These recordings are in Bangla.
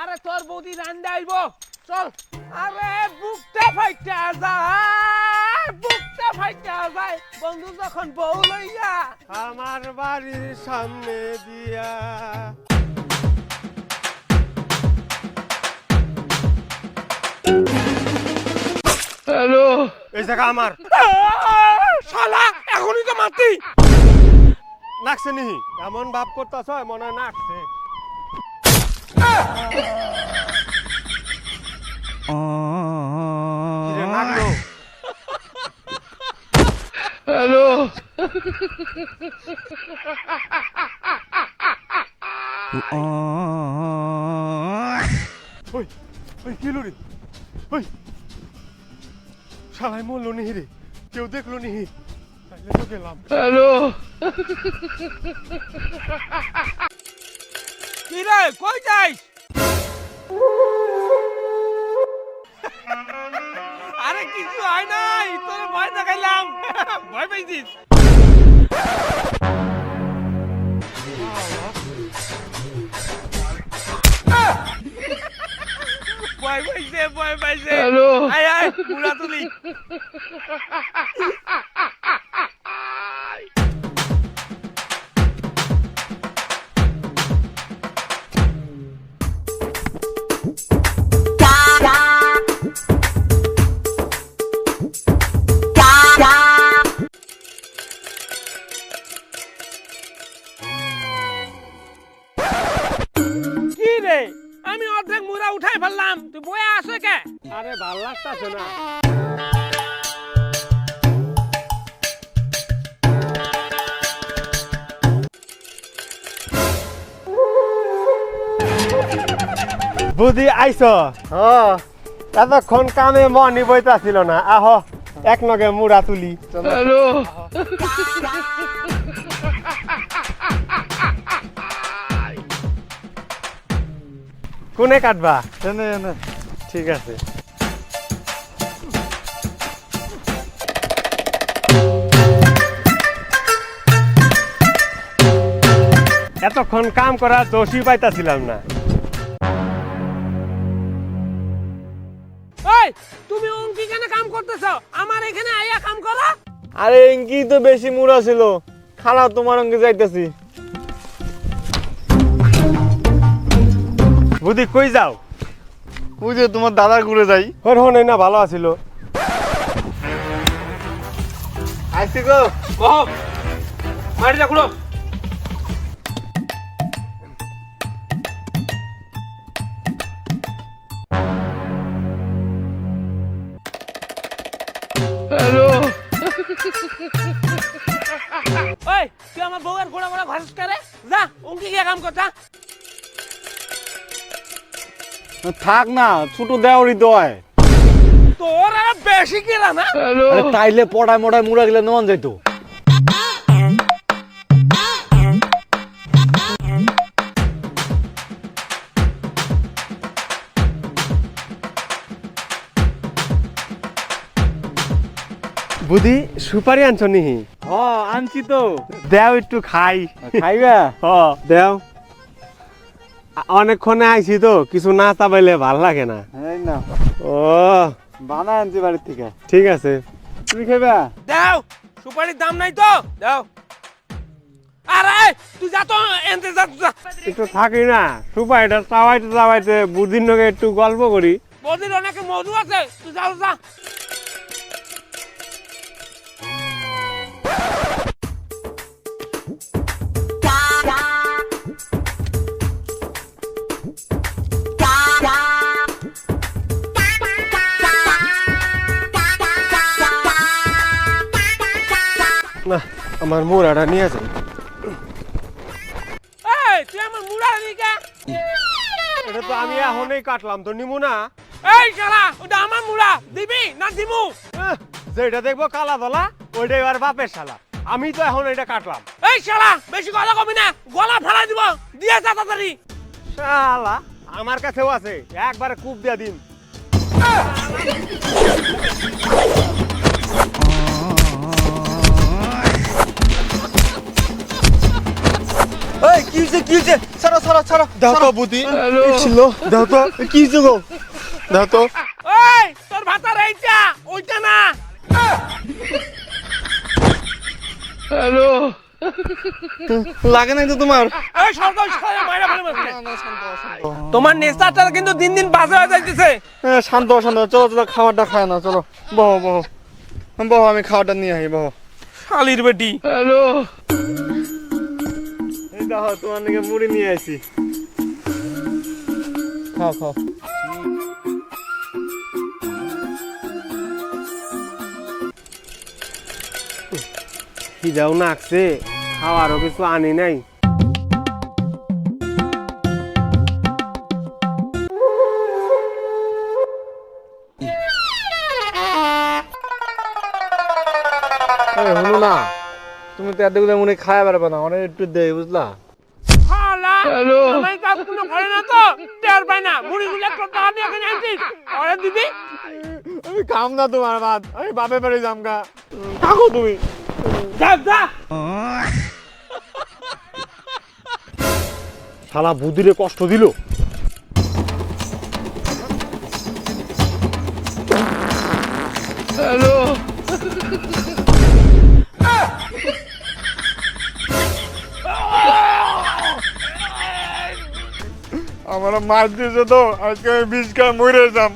আরে তোর বৌদি রান্দা আইব। চল। আরে বুকটা ফাইটা যায় বুকটা ফাইটা যায় বন্ধু যখন বউ লইয়া আমার বাড়ির সামনে দিয়া। হ্যালো। এই জায়গা আমার। শালা এখনই তো মাতি নাকছে নিহি। এমন ভাব করতেছ মনে হয় নাকছে। হ্যালো ওই ওই কি রে ওই। শালাই মরলো নিহি রে। কেউ দেখল নিহি। তাইলে তো গেলাম। হ্যালো কি রে কই যাইস? হয় নাই তোর ভয় দেখাইলাম। ভয় পাইছিস? ভয় পাইছে ভয় পাইছে। হ্যালো। আয় আয় পুরা তুলি। উঠাই ফেললাম। তুই বয়ে আসে কে আরে ভালো লাগতাছে না। বুদ্ধি আইস এতক্ষণ কামে মনি বইতাছিল না। আহ এক নগে মুড়া তুলি। হ্যালো। কোনে কাটবা? এনে এনে। ঠিক আছে। এতক্ষণ কাম করা দোষী পাইতাছিলাম না। তুমি অঙ্কি কেন কাম করতেছ? আমার এখানে আইয়া কাম করো? আরে ইঙ্কি তো বেশি মুড়া ছিল। খালা তোমার অঙ্গে যাইতেছি। বুদ্ধি কই যাও? বুঝে তোমার দাদার ঘুরে যাই। হর হন না ভালো আছিল। আইসি গো। কহ মারি যা খুলো হ্যালো। ওই তুই আমার বউয়ের গোড়া গোড়া ঘাস করে যা অঙ্কি গিয়ে কাম করতা থাক না ছোট দেওয়ারই দয় তোর আর বেশি কিরা না? আরে তাইলে পড়ায় মড়ায় মুড়া গেলে নন যাইতো। বুদ্ধি সুপারি আনছ নিহি? হ আনছি তো। দেও একটু খাই। খাইবা? হ দেও। অনেকক্ষণে আইছি তো কিছু না চাবাইলে ভালো লাগে না। ও। বানা আনছি বাড়ির থেকে। ঠিক আছে। তুমি খাইবা দাও সুপারির দাম নাই তো। দাও। আরে তুই যা তো এনতে যা একটু থাকি না সুপারিটা বুদ্ধির নগে একটু গল্প করি। অনেক মধু আছে তুই যা যা। না আমার মোড়াটা নিয়ে যাই তুই আমার মুড়া নিকা? এটা তো আমি এখনই কাটলাম তো নিমু না। এই শালা ওটা আমার মুড়া। দিবি না দিমু? আহ, যেটা দেখব কালা দলা ওইটাই আর বাপের শালা। আমি তো এখন এটা কাটলাম। এই শালা বেশি কথা কবি না গলা ফালাই দিব। দিয়ে যা তাড়াতাড়ি। শালা আমার কাছেও আছে একবারে কূপ দিয়া দিন। এই কি হইছে কি হইছে? ছাড়ো ছাড়ো ছাড়ো দাও তো বুদ্ধি। হ্যালো। ছিল দাও তো কি হইছে গো দাও তো। ওই তোর ভাতার এইটা ওইটা না। লাগে নাই তো তোমার। তোমার নেশাটা কিন্তু দিন দিন বাজে হয়ে যাইতেছে। হ্যাঁ, শান্ত শান্ত চলো চলো খাবারটা খায় না চলো। বহো বহো। বহো আমি খাবারটা নিয়ে আসি বহো। শালির বেটি। এই দেখো তোমার নাকি মুড়ি নিয়ে আসি খাও খাও। খিদাও নাকছে খাওয়ারও কিছু আনি নাই। এই হনু না তুমি তো এতগুলো মুড়ি খায় পারবে না অনেক একটু দেই বুঝলা? শালা আমার কাজ করে না তো টের পাই না মুড়িগুলো একটু টাকা দিয়ে এখানে আনছিস? অর্ডার দিবি আমি খাম না তোমার আমি বাপে বাড়ি থাকো তুমি। যা যা। শালা বুদ্ধিরে কষ্ট দিল। আমার মাছ দিয়েছে তো আজকে আমি বিষ খায় মরে যাম।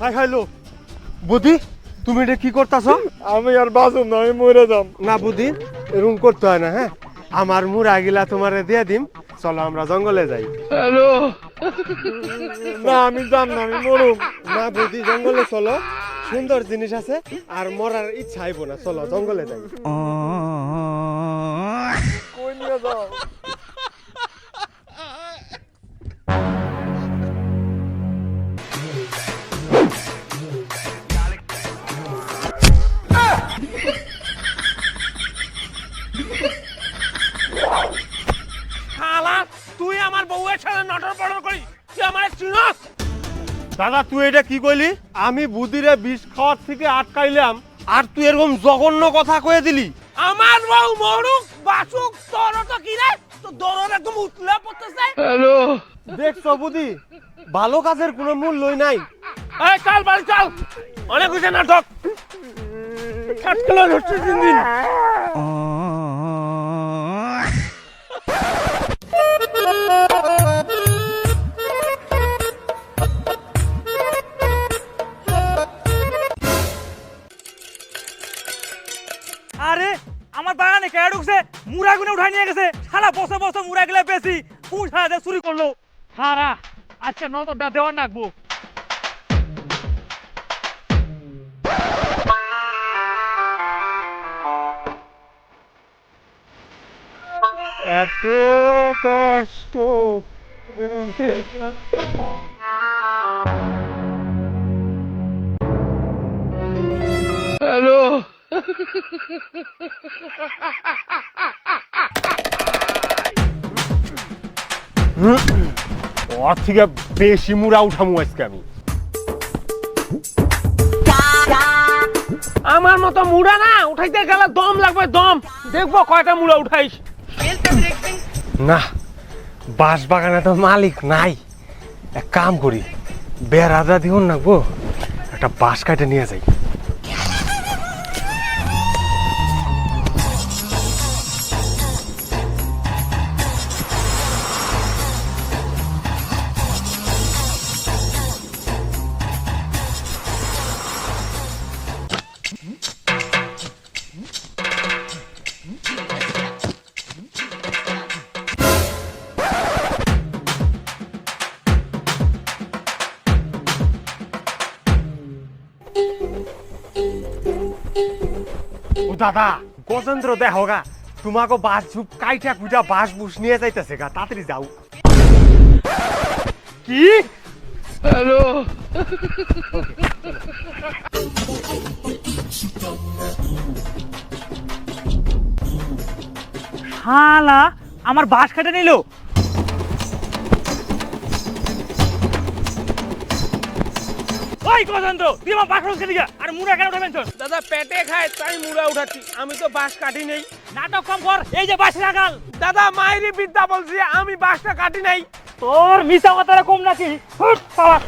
হাই হাইলো বুদ্ধি তুমি এটা কি করতেছ? আমি আর বাঁচুম না আমি মরে যাম। না বুদ্ধি এরকম করতে হয় না হ্যাঁ? আমার মুড়া গিলা তোমারে দিয়ে দিম চলো আমরা জঙ্গলে যাই। না আমি যাম না আমি মরুম। না বুদ্ধি জঙ্গলে চলো। সুন্দর জিনিস আছে আর মরার ইচ্ছা আইব না চলো জঙ্গলে যাই। তুই আমার বউয়ের সাথে নটর পটর করি তুই আমার চিনস? দাদা তুই এটা কি কইলি? আমি বুদ্ধিরে বিষ খাওয়ার থেকে আটকাইলাম আর তুই এরকম জঘন্য কথা কয়ে দিলি। আমার বউ মরুক বাসুক তোর তো কি রে? তো দরর একদম উতলা পড়তেছে। দেখছ সবুদি ভালো কাজের কোনো মূল্যই নাই। এই চল বাড়ি চল। অনেক হয়েছে নাটক। খাটকেলো হচ্ছে দিন দিন। সারা বসে বসে মুড়া গেলে বেশি কোন সারা দিয়ে চুরি করল? সারা আজকে নজরটা দেওয়ার নাকবো। এত কষ্ট ওর থেকে বেশি মুড়া উঠামু আজকে আমি। আমার মতো মুড়া না, উঠাইতে গেলে দম লাগবে, দম। দেখব কয়টা মুড়া উঠাইস। না বাঁশ বাগানে তো মালিক নাই। এক কাম করি বেড়াদা দিও না গো একটা বাঁশ কাটে নিয়ে যাই। ও দাদা গজেন্দ্র দেখো গা তোমাকে বাস ঝুপ কাইটা কুইটা বাস বুস নিয়ে যাইতেছে গা তাড়াতাড়ি যাও। কি? শালা আমার বাস কেটে নিল? ওই গজেন্দ্র তুই আমার বাস উঠছে দিকে আর মুড়া কেন উঠাবেন তোর? দাদা পেটে খায় তাই মুড়া উঠাচ্ছি। আমি তো বাঁশ কাটি নেই। নাটক কম কর এই যে বাস রাখাল দাদা মায়েরই বিদ্যা বলছি আমি বাসটা কাটি নাই। তোর মিশা কথাটা কম নাকি? হুট, শালা,